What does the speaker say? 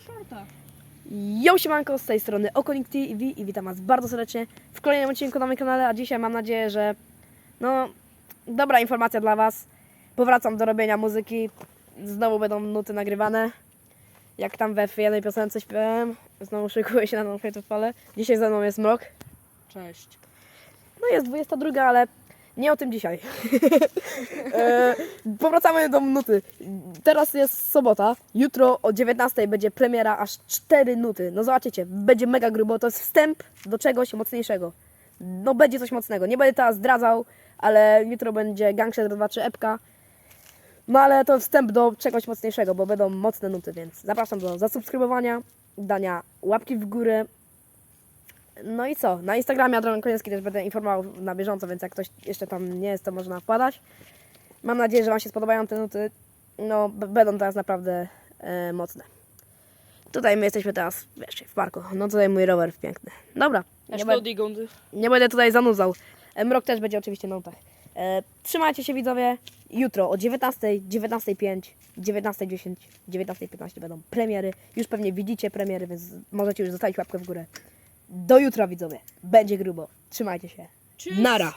shorta. Yo, siemanko, z tej strony Okonik TV i witam Was bardzo serdecznie w kolejnym odcinku na moim kanale, a dzisiaj mam nadzieję, że no, dobra informacja dla Was. Powracam do robienia muzyki, znowu będą nuty nagrywane. Jak tam we w jednej piosence śpiewałem, znowu szykuję się na tą falę. Dzisiaj ze mną jest Mrok. Cześć. No jest 22, ale nie o tym dzisiaj. e, powracamy do nuty. Teraz jest sobota. Jutro o 19 będzie premiera aż 4 nuty. No zobaczycie, będzie mega grubo. To jest wstęp do czegoś mocniejszego. No będzie coś mocnego. Nie będę teraz zdradzał, ale jutro będzie Gangster 2 czy epka. No ale to wstęp do czegoś mocniejszego, bo będą mocne nuty, więc zapraszam do zasubskrybowania, dania łapki w górę, no i co? Na Instagramie Adrian Koniecki też będę informował na bieżąco, więc jak ktoś jeszcze tam nie jest, to można wpadać. Mam nadzieję, że Wam się spodobają te nuty. No, będą teraz naprawdę e, mocne. Tutaj my jesteśmy teraz, wiesz, w parku. No tutaj mój rower piękny. Dobra, nie, be- nie będę tutaj zanudzał. E, Mrok też będzie oczywiście na nutach. E, trzymajcie się widzowie. Jutro o 19, 19.05, 19.10, 19.15 będą premiery. Już pewnie widzicie premiery, więc możecie już zostawić łapkę w górę. Do jutra widzowie. Będzie grubo. Trzymajcie się. Nara.